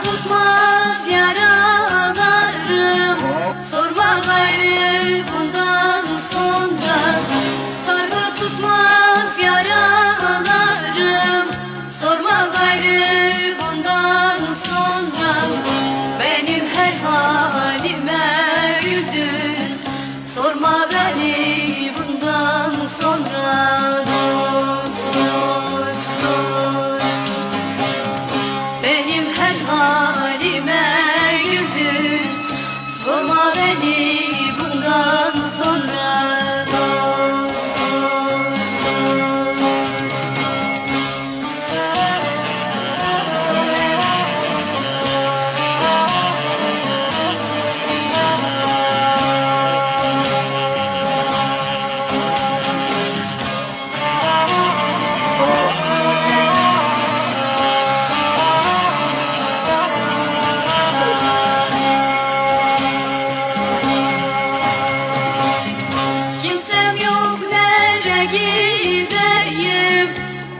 Takut Benim her halime güldün. Sorma beni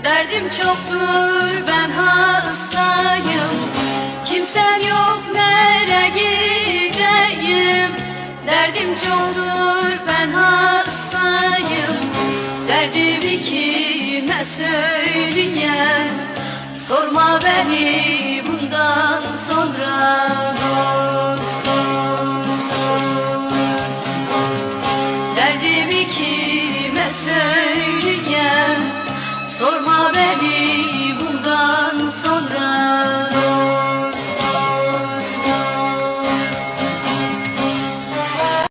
Derdim çoktur ben hastayım. Kimsem yok nereye gideyim? Derdim çoktur ben hastayım. Derdimi kime söyleyeyim? Sorma beni bundan sonra dost dost dost Derdimi kime söyleyeyim